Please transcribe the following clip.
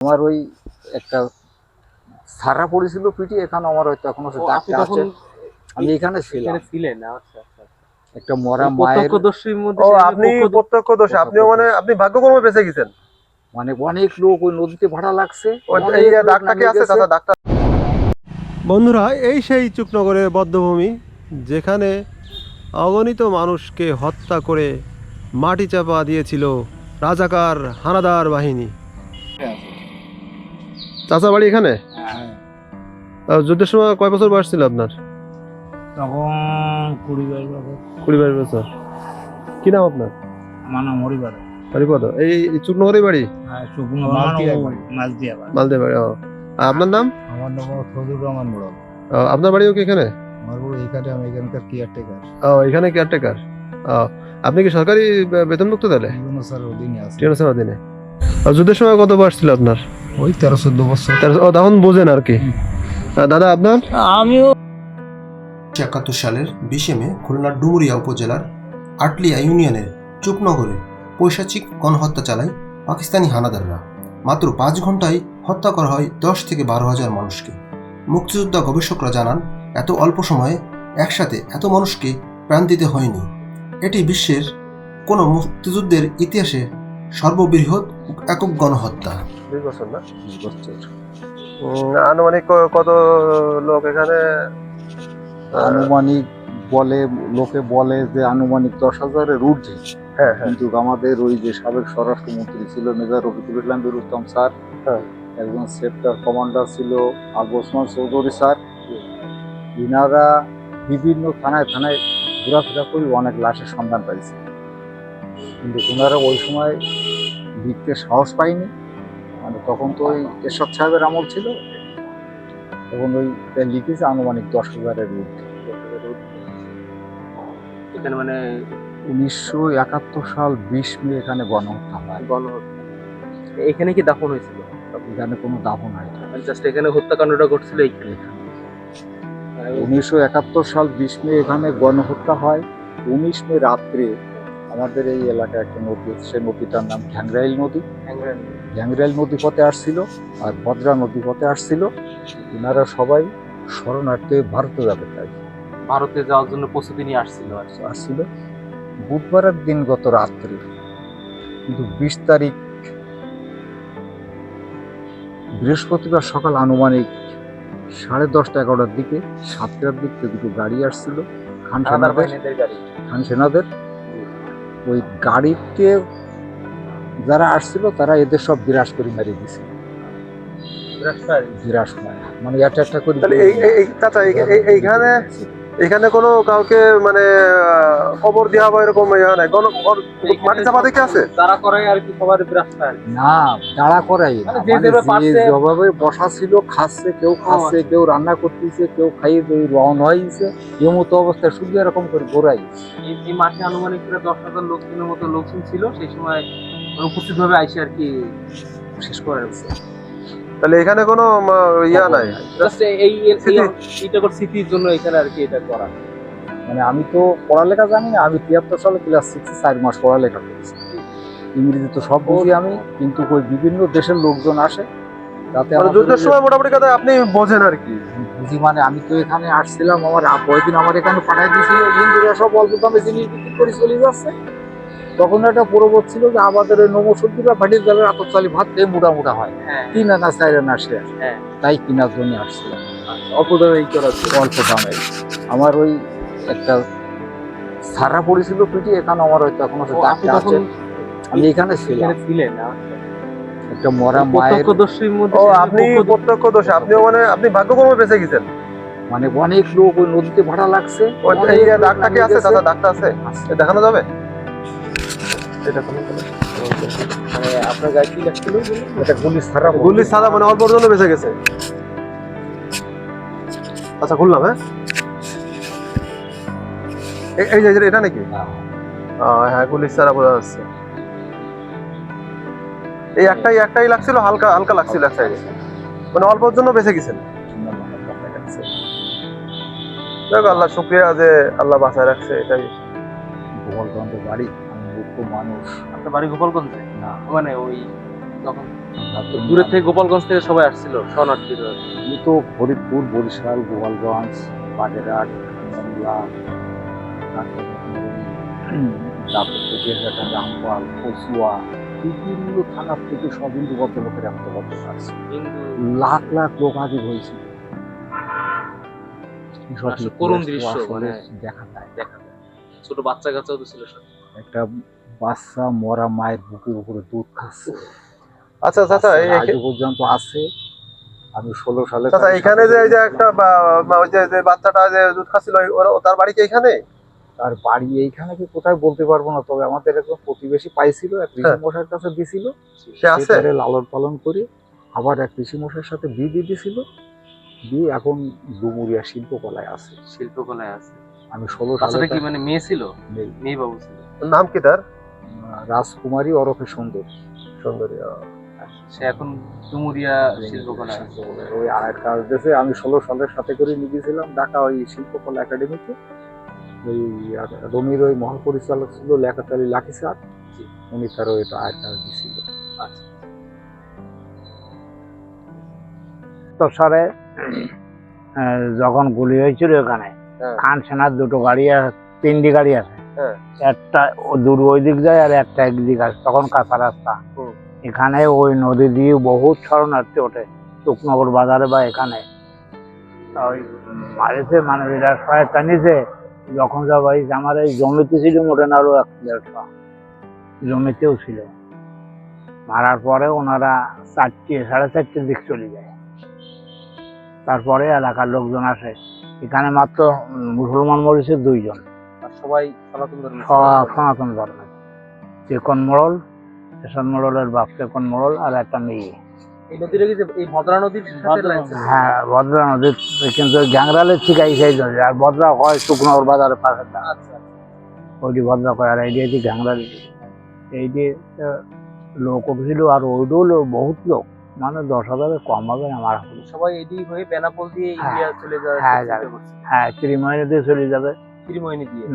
আমার ওই একটা সারা পড়েছিল পিঠে এখানে আমার হয়তো এখনও দাগটা আছে। আমি এখানে ছিলাম। ছিলেন আচ্ছা আচ্ছা একটা মরা মায়ের প্রত্যক্ষদর্শীর মধ্যে ও আপনি প্রত্যক্ষদর্শী আপনিও মানে আপনি ভাগ্যকর্মে বেঁচে গেছেন। মানে অনেক লোক ওই নদীতে ভাড়া লাগছে। আছে? দাদা বন্ধুরা এই সেই চুকনগরের বদ্ধভূমি যেখানে অগণিত মানুষকে হত্যা করে মাটি চাপা দিয়েছিল রাজাকার হানাদার বাহিনী। চাচা বাড়ি এখানে? হ্যাঁ, যুদ্ধের সময় কয় বছর বয়স ছিল আপনার? তখন কুড়ি বাইশ বছর। কুড়ি বাইশ বছর। কি নাম আপনার? আমার নাম হরিবার হরিপদ এই এই চুকনগরের বাড়ি? শুকনো বাড়ি। মাছ দিয়ে আবার মালদে বাড়ি ও। আপনার নাম? আমার নাম ফজুর রহমান মোড়ল। আপনার বাড়িও কি এখানে? আমার বড় এখানে আমি এখানকার কেয়ারটেকার ও এখানে কেয়ারটেকার ও আপনি কি সরকারি বেতনভুক্ত তাহলে? অধীনে যুদ্ধের সময় কত বয়স ছিল আপনার? ওই তেরো চোদ্দ বছর। তেরো- ও তখন বোঝেন আর কি। দাদা আপনার? আমিও একাত্তর সালের বিশে মে খুলনার ডুমুরিয়া উপজেলার আটলিয়া ইউনিয়নের চুপনগরে পৈশাচিক গণহত্যা চালায় পাকিস্তানি হানাদাররা। মাত্র পাঁচ ঘন্টায় হত্যা করা হয় দশ থেকে বারো হাজার মানুষকে। মুক্তিযোদ্ধা গবেষকরা জানান এত অল্প সময়ে একসাথে এত মানুষকে প্রাণ দিতে হয়নি। এটি বিশ্বের কোনো মুক্তিযুদ্ধের ইতিহাসে সর্ববৃহৎ একক গণহত্যা। দুই বছর না? আনুমানিক কত লোক এখানে? আনুমানিক বলে লোকে বলে যে আনুমানিক দশ হাজারের ঊর্ধ্বে। হ্যাঁ হ্যাঁ। কিন্তু আমাদের ওই যে সাবেক স্বরাষ্ট্রমন্ত্রী ছিল মেজর রফিকুল ইসলাম বীরুত্তম স্যার হ্যাঁ। একজন সেক্টর কমান্ডার ছিল আবু ওসমান চৌধুরী স্যার। ইনারা বিভিন্ন থানায় থানায় ঘোরাফেরা করে অনেক লাশের সন্ধান পাইছে। কিন্তু ওনারা ওই সময় লিখতে সাহস পায়নি। মানে তখন তো ওই এরশাদ সাহেবের আমল ছিল। তখন ওই লিখেছে আনুমানিক দশ হাজারের ঊর্ধ্বে এখানে মানে উনিশশো একাত্তর সাল বিশ মে এখানে গণহত্যা হয়। গণহত্যা। এখানে কি দাফন হয়েছিল? এখানে কোনো দাফন হয় না। জাস্ট এখানে হত্যাকাণ্ডটা ঘটছিল এইখানে উনিশশো একাত্তর সাল বিশ মে এখানে গণহত্যা হয়। উনিশ মে রাত্রে আমাদের এই এলাকায় একটা নদী আছে, সেই নদীটার নাম ঘ্যাংরাইল নদী। ঘ্যাংরাইল নদী। পথে আসছিল আর ভদ্রা নদী পথে আসছিল। এনারা সবাই শরণার্থে ভারতে যাবে তাই। ভারতে যাওয়ার জন্য প্রস্তুতি নিয়ে আসছিল আসছিল। বুধবারের দিন গত রাত্রে কিন্তু বিশ তারিখ বৃহস্পতিবার সকাল আনুমানিক সাড়ে দশটা এগারোটার দিকে সাতটার দিক থেকে দুটো গাড়ি আসছিল। খান সেনাদের। খান সেনাদের। ওই গাড়িতে যারা আসছিল তারা এদের সব বিরাজ করে মেরে দিছে বিরাস বিরাজ করে। মানে একটা একটা করে এইখানে এখানে কোনো কাউকে মানে খবর দেওয়া বা এরকম ইয়া নাই। মাটি চাপা দেখে আছে? তারা করে আর কি সবার রাস্তায় না দাঁড়া করাই না। মানে মানে যেভাবে বসা ছিল খাচ্ছে কেউ খাচ্ছে আচ্ছা। কেউ রান্না করতেছে কেউ খাইয়ে রওনা হয়েছে এই মতো অবস্থায় শুধু এরকম করে ঘোরাই। এই মাঠে আনুমানিক প্রায় দশ হাজার লোকজনের মতো লোকজন ছিল। সেই সময় উপস্থিত ভাবে আইসে আর কি শেষ করে তাহলে এখানে কোনো ইয়া নাই। জাস্ট এই। এইটা করে স্মৃতির জন্য এখানে আর কি এটা করা। মানে আমি তো পড়ালেখা জানি না আমি তিয়াত্তর সালে ক্লাস সিক্সে চার মাস পড়ালেখা করেছি। ইংরেজি তো সব বুঝি আমি কিন্তু ওই বিভিন্ন দেশের লোকজন আসে তাতে মানে আমাদের যুদ্ধের সময় মোটামুটি কথা আপনি বোঝেন আর কি। বুঝি মানে আমি তো এখানে আসছিলাম আমার আ- কয়েকদিন আমার এখানে পাঠাই দিয়েছিল হিন্দুরা সব অল্প দামে জিনিস বিক্রি করে চলে যাচ্ছে। তখন একটা পরবত ছিল যে আমাদের ওই নমসদ্দিরা ভাটির জালের আতপচালি ভাত খেয়ে মোটা মোটা হয়। হ্যাঁ। তিন আনা চার আনা হ্যাঁ। তাই কেনার জন্য আসছিলাম অল্প দামে করা অল্প দামে। আমার ওই একটা সারা পড়েছিল পিঠে এখানে আমার হয়তো এখনও আপনি আমি এখানে ছিলেন। একটা মরা মায়ের ও আপনি প্রত্যক্ষদর্শী আপনিও মানে আপনি ভাগ্যকর্মে বেঁচে গেছেন। মানে অনেক লোক ওই নদীতে ভাড়া লাগছে। দাগটা কি আছে? দাদা আছে? আছে। দেখানো যাবে? এটা কোনো মানে আপনার গায়ে কি লাগছিল এটা গুলি সারা গুলি সাদা মানে অল্প জন্য বেঁচে গেছে। আচ্ছা খুললাম হ্যাঁ? এই যে এটা নাকি? হ্যাঁ। হ্যাঁ গুলি সারা বোঝা যাচ্ছে। এই একটাই একটাই লাগছিল হালকা হালকা লাগছিল এক সাইডে মানে অল্পর জন্য বেঁচে গেছেন আল্লাহ শুক্রিয়া যে আল্লাহ বাঁচায় রাখছে এটাই। বাড়ি। মূর্খ মানুষ। আপনার বাড়ি গোপালগঞ্জে? না। মানে ওই তখন? দূরের থেকে গোপালগঞ্জ থেকে সবাই আসছিল শরণার্থীরা। আমি তো ফরিদপুর বরিশাল গোপালগঞ্জ বাগেরহাট মংলা তারপর কুটিয়াঘাটা রামপাল কচুয়া বিভিন্ন থানার থেকে সব হিন্দু ভদ্রলোকের একটা ভদ্র আসছে লাখ লাখ লোক হাজির হয়েছে। করুণ দৃশ্য, মানে দেখা যায়। দেখা যায়। ছোট বাচ্চা কাচ্চাও তো ছিল। একটা বাচ্চা মরা মায়ের বুকের উপরে দুধ খাচ্ছে। আচ্ছা চাচা এই- পর্যন্ত আছে। আমি ষোলো সালে চাচা এখানে যে এই যে একটা ওই যে যে বাচ্চাটা যে দুধ খাচ্ছিল ওরা- তার বাড়ি কি এখানে? তার বাড়ি এইখানে কি কোথায় বলতে পারব না তবে আমাদের একজন প্রতিবেশী পাইছিল এক ঋষি হ্যাঁ। মশাইয়ের কাছে দিছিল। সে আছে? লালন পালন করে আবার এক ঋষি মশাইয়ের সাথে বিয়ে দিয়ে দিছিল। দিয়ে এখন ডুমুরিয়া শিল্পকলায় আছে। শিল্পকলায় আছে। আমি ষোলো সালে কি মানে মেয়ে ছিল? মেয়ে বাবু ছিল। নাম কি তার? রাজকুমারী ওরফে সুন্দর সুন্দরী সে এখন ডুমুরিয়া শিল্পকলায় আছে ওই আয়ের কাজ দিয়েছে আমি ষোলো সালের সাথে করে নিয়ে গেছিলাম ঢাকা ওই শিল্পকলা একাডেমিতে। ওই রমির ওই মহাপরিচালক ছিল লেখাতালি লাকি স্যার উনি তারও এটা আয়ের কাজ দিছিল আচ্ছা। সারে যখন গুলি হয়েছিল ওখানে হ্যাঁ। খান সেনার দুটো গাড়ি আছে তিনটি গাড়ি আছে। একটা দূর ওই দিক যায় আর একটা একদিক আছে তখন কাঁচা রাস্তা। এখানে ওই নদী দিয়ে বহুত শরণার্থী ওঠে। টুকনগর বাজারে বা এখানে। মারেছে মানে এরা সহায়তা নিছে যখন যা ভাই আমার এই জমিতে ছিল মোটেন আরও এক দেড়শো জমিতেও ছিল। মারার পরে ওনারা চারটে সাড়ে চারটের দিক চলে যায়। তারপরে এলাকার লোকজন আসে। এখানে মাত্র মুসলমান মরেছে দুইজন। সবাই সনাতন ধর্মের সব সনাতন ধর্মের চেকন মোড়ল চেকন মোড়লের বাপ চেকন মোড়ল আর একটা মেয়ে। এই নদীটা কি এই ভদ্রা নদীর? হ্যাঁ ভদ্রা নদীর কিন্তু গ্যাংরালের এই সেই আর ভদ্রা হয় শুকনোর বাজারের পাশে। আচ্ছা আচ্ছা। ওইটি ভদ্রা কয় আর গ্যাংরালি আহ, লোক উঠছিল আর ওইটিও বহুত লোক। মানে দশ হাজারের কম হবে না মারা হলো সবাই এদিক হয়ে বেনাপোল দিয়ে হ্যাঁ। ইন্ডিয়া চলে হ্যাঁ, যাবে। হ্যাঁ ত্রিময় নদী চলে যাবে। ত্রিমোহিনী দিয়ে।